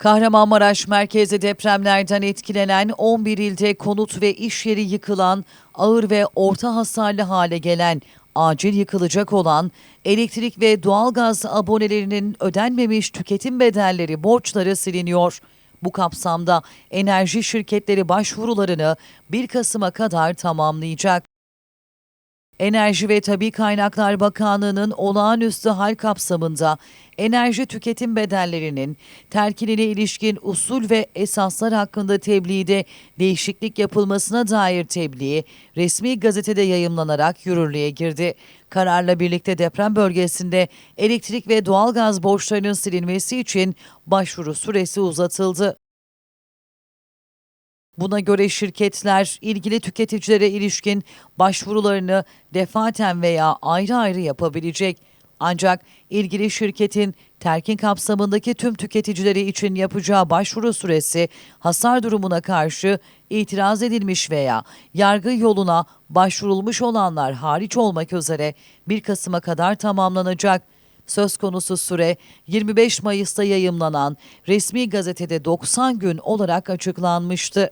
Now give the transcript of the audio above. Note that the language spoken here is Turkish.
Kahramanmaraş merkezli depremlerden etkilenen 11 ilde konut ve iş yeri yıkılan, ağır ve orta hasarlı hale gelen, acil yıkılacak olan elektrik ve doğalgaz abonelerinin ödenmemiş tüketim bedelleri borçları siliniyor. Bu kapsamda enerji şirketleri başvurularını 1 Kasım'a kadar tamamlayacak. Enerji ve Tabi Kaynaklar Bakanlığı'nın olağanüstü hal kapsamında enerji tüketim bedellerinin terkinine ilişkin usul ve esaslar hakkında tebliğde değişiklik yapılmasına dair tebliğ resmi gazetede yayımlanarak yürürlüğe girdi. Kararla birlikte deprem bölgesinde elektrik ve doğalgaz borçlarının silinmesi için başvuru süresi uzatıldı. Buna göre şirketler ilgili tüketicilere ilişkin başvurularını defaten veya ayrı ayrı yapabilecek. Ancak ilgili şirketin terkin kapsamındaki tüm tüketicileri için yapacağı başvuru süresi hasar durumuna karşı itiraz edilmiş veya yargı yoluna başvurulmuş olanlar hariç olmak üzere 1 Kasım'a kadar tamamlanacak. Söz konusu süre 25 Mayıs'ta yayımlanan resmi gazetede 90 gün olarak açıklanmıştı.